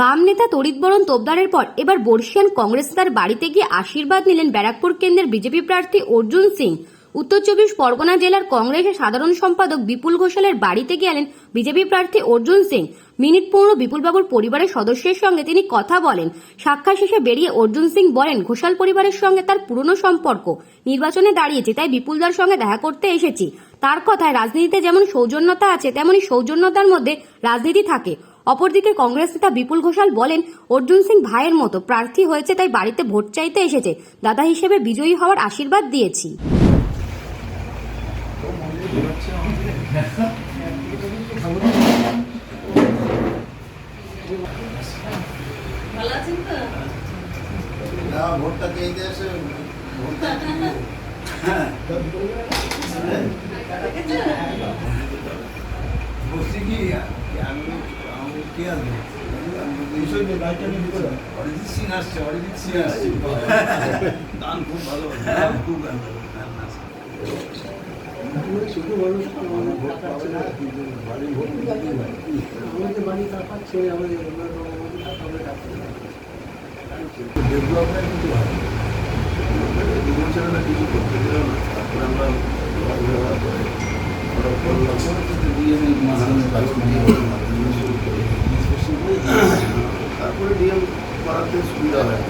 বাম নেতা তরিতবরণ তোপদারের পর এবার বর্ষিয়ান কংগ্রেস তার বাড়িতে গিয়ে আশীর্বাদ নিলেন ব্যারাকপুর কেন্দ্রের বিজেপি প্রার্থী অর্জুন সিং। উত্তর চব্বিশ পরগনা জেলার কংগ্রেসের সাধারণ সম্পাদক বিপুল ঘোষালের বাড়িতে গেলেন বিজেপি প্রার্থী অর্জুন সিং। মিনিট পনেরো বিপুলবাবুর পরিবারের সদস্যের সঙ্গে তিনি কথা বলেন। সাক্ষাৎ শেষে বেরিয়ে অর্জুন সিং বলেন, ঘোষাল পরিবারের সঙ্গে তার পুরনো সম্পর্ক। নির্বাচনে দাঁড়িয়েছে, তাই বিপুলদার সঙ্গে দেখা করতে এসেছি। তার কথায় রাজনীতিতে যেমন সৌজন্যতা আছে, তেমনি সৌজন্যতার মধ্যে রাজনীতি থাকে। অপরদিকে কংগ্রেস নেতা বিপুল ঘোষাল বলেন অর্জুন সিং ভাইয়ের মতো প্রার্থী হয়েছে তাই বাড়িতে ভোট চাইতে এসেছে। দাদা হিসেবে বিজয়ী হওয়ার আশীর্বাদ দিয়েছি। না ভোটটা কে দিয়েছে ভোটটা হ্যাঁ বলছি কি আমি আমি কে আসছে অরিজিৎ সিং ভালো খুব গান করতে দিল তারপরে আমরা করাতে সুবিধা হয়।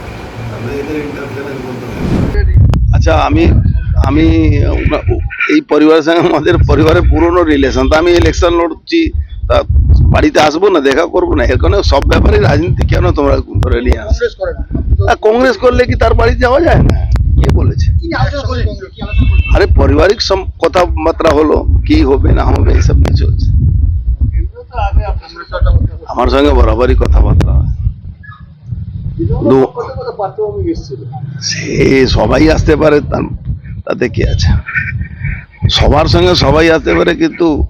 তারপরে এদের ইন্টারফেয়ারেন্স বলতে হবে আচ্ছা আমি আমি এই পরিবারের সঙ্গে আমাদের পরিবারের পুরনো রিলেশন তা আমি ইলেকশন লড়ছি তা বাড়িতে আসব না দেখা করব না? এখানে সব ব্যাপারে রাজনীতি কেন তোমরা ধরে নিয়ে আস কংগ্রেস করলে কি তার বাড়ি যাওয়া যায় না? কে বলেছে? আরে পারিবারিক কথাবার্তা হলো কি হবে না হবে এইসব নিয়ে চলছে আমার সঙ্গে বরাবরই কথাবার্তা সে সবাই আসতে পারে তাতে কি আছে? সবার সঙ্গে সবাই আসতে পারে কিন্তু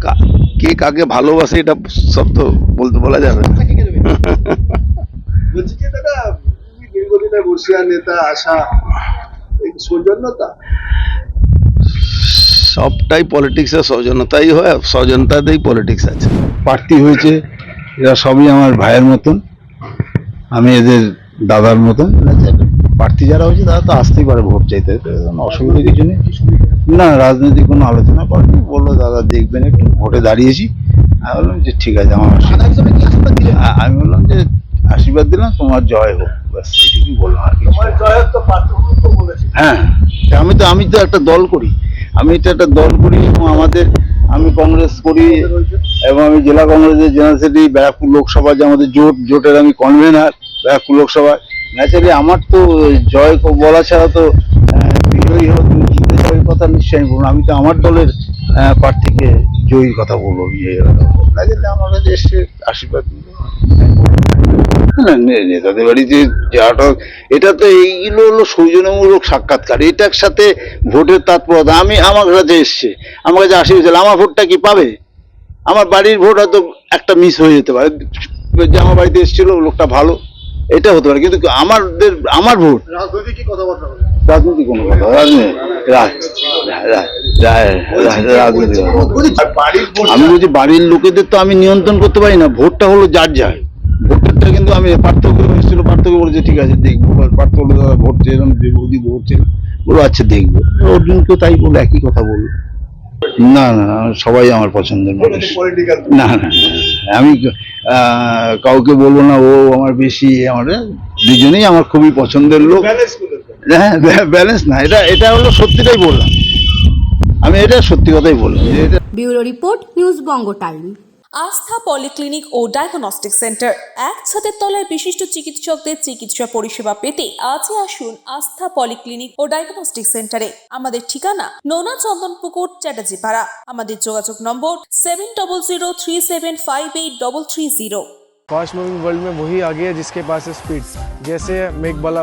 কা- কে কাকে ভালোবাসে এটা সব তো বলতে বলা যাবে না। বলছি যে দাদা নেতা আশা সৌজন্যতা? সবটাই পলিটিক্সের সৌজন্যতাই হয় আর সৌজন্যতাতেই পলিটিক্স আছে। প্রার্থী হয়েছে এরা সবই আমার ভাইয়ের মতন। আমি এদের দাদার মতন। প্রার্থী যারা হয়েছে তারা তো আসতেই পারে ভোট চাইতে। অসুবিধা কিছু নেই। না রাজনৈতিক কোনো আলোচনা করেনি। বলল দাদা দেখবেন একটু ভোটে দাঁড়িয়েছি। আমি বললাম যে ঠিক আছে আমার আমি বললাম যে আশীর্বাদ দিলাম তোমার জয় হোক। ব্যাস এইটুকুই বললাম আর হ্যাঁ আমি তো আমি তো একটা দল করি। আমি তো একটা দল করি এবং আমাদের আমি কংগ্রেস করি এবং আমি জেলা কংগ্রেসের জেনারেল সেক্রেটারি, ব্যারাকপুর লোকসভা যে আমাদের জোট, জোটের আমি কনভেনার ব্যারাকপুর লোকসভায় ন্যাচারালি আমার তো জয় বলা ছাড়া তো বিজয়ী হোক জিতে যাওয়ার কথা নিশ্চয়ই বলুন। আমি তো আমার দলের প্রার্থীকে জয়ীর কথা বলব বিজয়ীর কথা বলব। ন্যাচারালি আমার কাছে এসে আশীর্বাদ নে- নেতাদের বাড়িতে যাওয়াটা এটা তো এইগুলো হলো সৌজন্যমূলক সাক্ষাৎকার। এটার সাথে ভোটের তাৎপর্য আমি আমার কাছে এসছে। আমার কাছে আসি হয়েছিল আমার ভোটটা কি পাবে? আমার বাড়ির ভোট হয়তো একটা মিস হয়ে যেতে পারে। যে আমার বাড়িতে এসেছিল লোকটা ভালো। এটা হতে পারে। কিন্তু আমাদের আমার ভোট। রাজনৈতিক কি কথাবার্তা রাজনীতি কোনো কথা রাজনীতি। আমি বলছি বাড়ির লোকেদের তো আমি নিয়ন্ত্রণ করতে পারি না ভোটটা হলো যার যার। ভোটটা কিন্তু আমি পার্থক্য এসেছিল পার্থক্য বলেছে ঠিক আছে দেখব আর পার্থ বলে দাদা ভোট চেয়েলাম বৌদি ভোট চেয়েলাম বলো আচ্ছা দেখব। অর্জুনকেও তাই বলো একই কথা বলল। না না সবাই আমার পছন্দের মানুষ। না না আমি কাউকে বলব না ও আমার বেশি আমার দুজনেই আমার খুবই পছন্দের লোক। হ্যাঁ, ব্যালেন্স না এটা এটা হলো সত্যিটাই বললাম। আমি এটা সত্যি কথাই বললাম। Bureau report news Banga time. Astha polyclinic ও ডায়াগনস্টিক সেন্টার এক ছাদের তলায় বিশিষ্ট চিকিৎসকদের চিকিৎসা পরিষেবা পেতে আজই আসুন আস্থা পলিক্লিনিক ও ডায়াগনস্টিক সেন্টারে। আমাদের ঠিকানা নোনা চন্দন চন্দনপুকুর চ্যাটার্জি পাড়া আমাদের যোগাযোগ নম্বর seven double zero three seven five eight double three zero. Fast moving world में वही आगे है जिसके पास है स्पीड जैसे मेघबाला